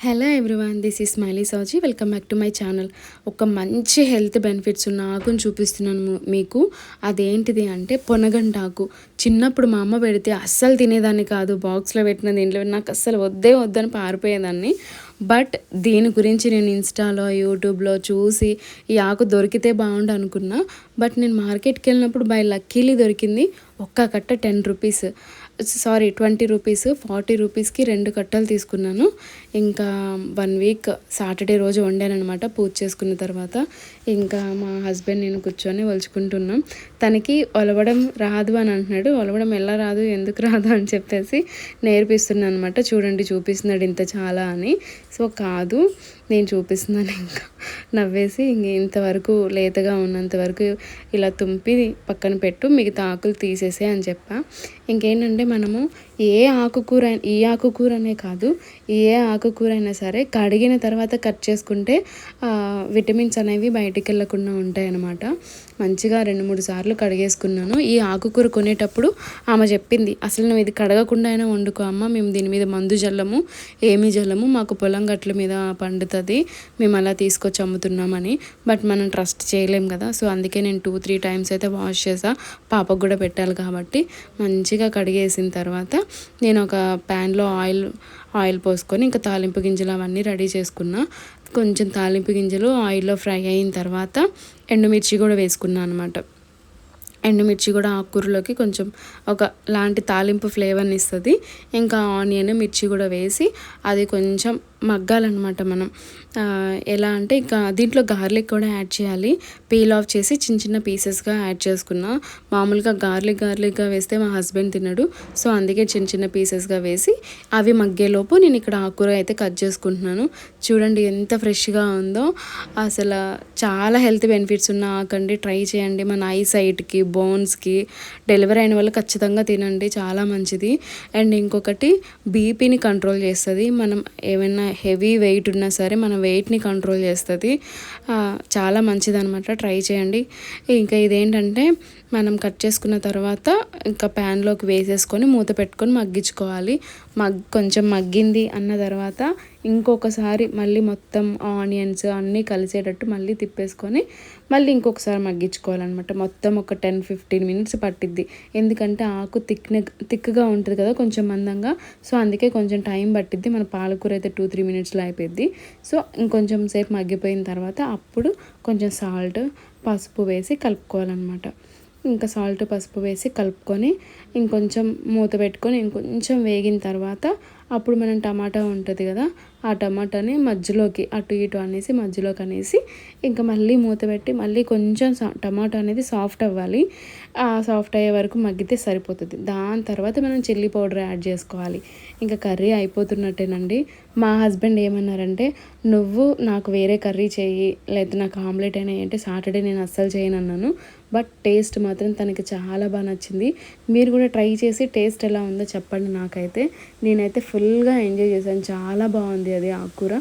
Hello everyone this ఈ smiley Saji welcome back to my channel ఒక మంచి health benefits ఉన్న ఆకును చూపిస్తున్నాను మీకు. అదేంటిది అంటే పొనగంటాకు. చిన్నప్పుడు మా అమ్మ పెడితే అస్సలు తినేదాన్ని కాదు. బాక్స్లో పెట్టిన దీంట్లో నాకు అస్సలు వద్దే వద్దని పారిపోయేదాన్ని. బట్ దీని గురించి నేను ఇన్స్టాలో యూట్యూబ్లో చూసి ఈ ఆకు దొరికితే బాగుండు అనుకున్నా. బట్ నేను మార్కెట్కి వెళ్ళినప్పుడు బై లక్కీలీ దొరికింది ఒక్క కట్ట ten rupees sorry twenty rupees forty రూపీస్కి రెండు కట్టలు తీసుకున్నాను. ఇంకా వన్ వీక్ సాటర్డే రోజు వండానమాట పూజ చేసుకున్న తర్వాత. ఇంకా మా హస్బెండ్ నేను కూర్చొని ఒలుచుకుంటున్నాం. తనకి ఒలవడం రాదు అని అంటున్నాడు. ఒలవడం ఎలా రాదు ఎందుకు రాదు అని చెప్పేసి నేర్పిస్తున్నాను అనమాట చూడండి చూపిస్తున్నాడు ఇంత చాలా అని. సో కాదు నేను చూపిస్తున్నాను ఇంకా. నవ్వేసి ఇంక ఇంతవరకు లేతగా ఉన్నంత వరకు ఇలా తుంపి పక్కన పెట్టు మిగతా ఆకులు తీసేసే అని చెప్పా. ఇంకేంటంటే మనము ఏ ఆకుకూర ఈ ఆకుకూర అనే కాదు ఏ ఆకుకూర అయినా సరే కడిగిన తర్వాత కట్ చేసుకుంటే విటమిన్స్ అనేవి బయటికి వెళ్ళకుండా ఉంటాయన్నమాట. మంచిగా రెండు మూడు సార్లు కడిగేసుకున్నాను. ఈ ఆకుకూర కొనేటప్పుడు ఆమె చెప్పింది అసలు నువ్వు ఇది కడగకుండా అయినా వండుకో అమ్మ మేము దీని మీద మందు జల్లము ఏమి జల్లము మాకు పొలం గట్ల మీద పండుతుంది మేము అలా తీసుకొచ్చి అమ్ముతున్నామని. బట్ మనం ట్రస్ట్ చేయలేం కదా సో అందుకే నేను టూ త్రీ టైమ్స్ అయితే వాష్ చేసా పాపకు కూడా పెట్టాలి కాబట్టి. మంచిగా కడిగేసిన తర్వాత నేను ఒక ప్యాన్లో ఆయిల్ ఆయిల్ పోసుకొని ఇంకా తాలింపు గింజలు అవన్నీ రెడీ చేసుకున్నా. కొంచెం తాలింపు గింజలు ఆయిల్లో ఫ్రై అయిన తర్వాత ఎండుమిర్చి కూడా వేసుకున్నాను అనమాట ఎండుమిర్చి కూడా ఆకుకూరలోకి కొంచెం ఒక లాంటి తాలింపు ఫ్లేవర్ని ఇస్తుంది ఇంకా ఆనియన్ మిర్చి కూడా వేసి అది కొంచెం మగ్గాలన్నమాట మనం. ఎలా అంటే ఇంకా దీంట్లో గార్లిక్ కూడా యాడ్ చేయాలి. పీల్ ఆఫ్ చేసి చిన్న చిన్న పీసెస్గా యాడ్ చేసుకున్నా. మామూలుగా గార్లిక్ గార్లిక్గా వేస్తే మా హస్బెండ్ తినడు. సో అందుకే చిన్న చిన్న పీసెస్గా వేసి అవి మగ్గేలోపు నేను ఇక్కడ ఆకుకూర అయితే కట్ చేసుకుంటున్నాను. చూడండి ఎంత ఫ్రెష్గా ఉందో. అసలు చాలా హెల్త్ బెనిఫిట్స్ ఉన్న ఆకండి. ట్రై చేయండి మన ఐ సైట్కి బోన్స్కి. డెలివరీ అయిన వాళ్ళు ఖచ్చితంగా తినండి. చాలా మంచిది. అండ్ ఇంకొకటి బీపీని కంట్రోల్ చేస్తుంది. మనం ఏమైనా హెవీ వెయిట్ ఉన్నా సరే మన వెయిట్ని కంట్రోల్ చేస్తుంది. చాలా మంచిదనమాట ట్రై చేయండి. ఇంకా ఇదేంటంటే మనం కట్ చేసుకున్న తర్వాత ఇంకా ప్యాన్లోకి వేసేసుకొని మూత పెట్టుకొని మగ్గించుకోవాలి. మగ్ కొంచెం మగ్గింది అన్న తర్వాత ఇంకొకసారి మళ్ళీ మొత్తం ఆనియన్స్ అన్నీ కలిసేటట్టు మళ్ళీ తిప్పేసుకొని మళ్ళీ ఇంకొకసారి మగ్గించుకోవాలన్నమాట. మొత్తం ఒక టెన్ ఫిఫ్టీన్ మినిట్స్ పట్టిద్ది. ఎందుకంటే ఆకు థిక్న థిక్గా ఉంటుంది కదా కొంచెం మందంగా. సో అందుకే కొంచెం టైం పట్టిద్ది. మన పాలకూర అయితే టూ త్రీ మినిట్స్లో అయిపోద్ది సో ఇంకొంచెం సేపు మగ్గిపోయిన తర్వాత అప్పుడు కొంచెం సాల్ట్ పసుపు వేసి కలుపుకోవాలన్నమాట. ఇంకా సాల్ట్ పసుపు వేసి కలుపుకొని ఇంకొంచెం మూత పెట్టుకొని ఇంకొంచెం వేగిన తర్వాత అప్పుడు మనం టమాటా ఉంటుంది కదా ఆ టమాటాని మధ్యలోకి అటు ఇటు అనేసి మధ్యలోకి అనేసి ఇంకా మళ్ళీ మూత పెట్టి మళ్ళీ కొంచెం సా టమాటా అనేది సాఫ్ట్ అవ్వాలి. ఆ సాఫ్ట్ అయ్యే వరకు మగ్గితే సరిపోతుంది. దాని తర్వాత మనం చిల్లీ పౌడర్ యాడ్ చేసుకోవాలి. ఇంకా కర్రీ అయిపోతున్నట్టేనండి. మా హస్బెండ్ ఏమన్నారంటే నువ్వు నాకు వేరే కర్రీ చేయి లేకపోతే నాకు ఆమ్లెట్ అయినా అంటే సాటర్డే నేను అస్సలు చేయను అన్నాను. బట్ టేస్ట్ మాత్రం తనకి చాలా బాగా నచ్చింది. మీరు కూడా ట్రై చేసి టేస్ట్ ఎలా ఉందో చెప్పండి నాకైతే. నేనైతే ఫుల్గా ఎంజాయ్ చేశాను. చాలా బాగుంది అది ఆకుకూర.